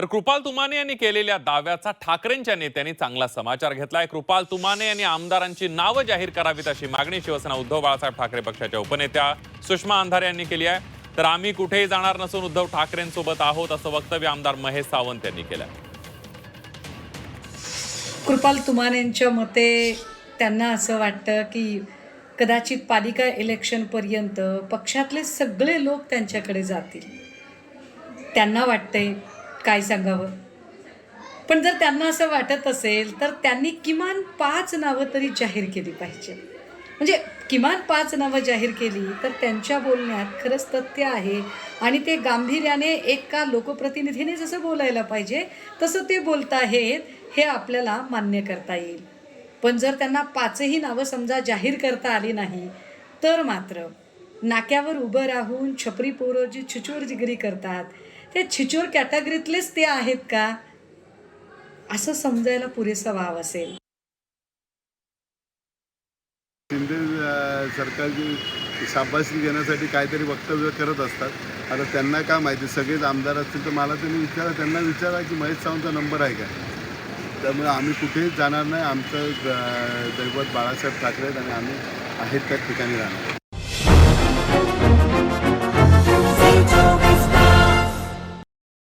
तर कृपाल तुमाने यांनी केलेल्या दाव्याचा ठाकरेंच्या नेत्यांनी चांगला समाचार घेतलाय. कृपाल तुमाने यांनी आमदारांची नावं जाहीर करावीत अशी मागणी शिवसेना उद्धव बाळासाहेब ठाकरे पक्षाच्या उपनेत्या सुषमा अंधारे यांनी केली आहे. तर आम्ही कुठेही जाणार नसून उद्धव ठाकरेंसोबत आहोत असं वक्तव्य आमदार महेश सावंत यांनी केलंय. कृपाल तुमानेंच्या मते त्यांना असं वाटतं की कदाचित पालिका इलेक्शनपर्यंत पक्षातले सगळे लोक त्यांच्याकडे जातील. त्यांना वाटतंय काय सांगावं? पण जर त्यांना असं वाटत असेल तर त्यांनी किमान पाच नावं तरी जाहीर केली पाहिजे. म्हणजे किमान पाच नावं जाहीर केली तर त्यांच्या बोलण्यात खरंच तथ्य आहे. आणि ते गांभीर्याने एका लोकप्रतिनिधीने जसं बोलायला पाहिजे तसं ते बोलत आहेत हे आपल्याला मान्य करता येईल. पण जर त्यांना पाचही नावं समजा जाहीर करता आली नाही तर मात्र नाक्यावर उभं राहून छपरी पोरं जी छिचोरजिगरी करतात ते छिचोर कॅटेगरीतलेच ते आहेत का? असं समजायला पुरेसा वाव असेल. शिंदे सरकारची शाबासकी घेण्यासाठी काहीतरी वक्तव्य करत असतात. आता त्यांना काय माहिती? सगळेच आमदार असतील तर मला त्यांनी विचारा त्यांना विचारा की महेश सावंतचा नंबर आहे का? त्यामुळे आम्ही कुठेही जाणार नाही. आमचं दैवत बाळासाहेब ठाकरे आहेत आणि आम्ही आहेत त्या ठिकाणी राहणार.